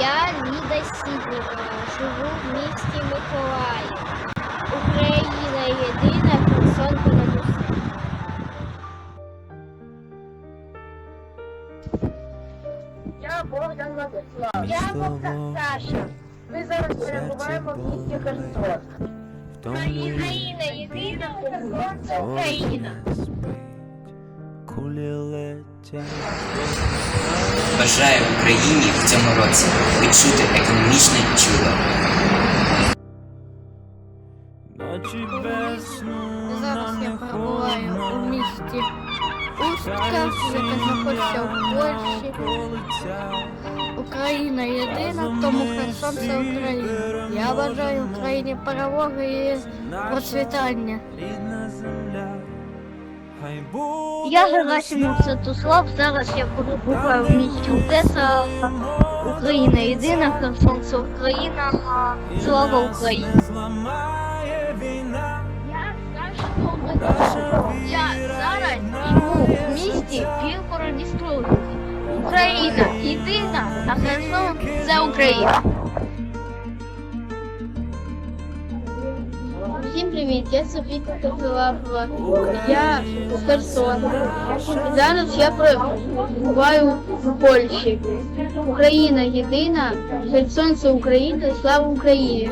Я Ліда Сіднікова, живу в місті Миколаїв. Україна єдина, Херсон понад усе. Я Богдан Владислав. Я Богдан Саша. Ми зараз перебуваємо в місті Херсон. Україна єдина, Херсон це Україна. Кулі летять. Бажаю Україні в цьому році відчути економічне чудо. Ночі без сну Зараз я перебуваю у місті Устка, яке знаходиться в Польщі. Україна єдина, тому Херсон це Україна. Я бажаю Україні перемоги і процвітання. рідна земля. Я Герасимов Святослав. Зараз я перебуваю в місті Одеса. Україна єдина, Херсон це Україна. Слава Україні! Я Саша Я зараз живу в місті Білгород-Дністровський. Україна єдина, а Херсон це Україна. Всім привіт, я Софійка Козелапова. Я з Херсона. Зараз я перебуваю в Польщі. Україна єдина, Херсон це Україна, слава Україні.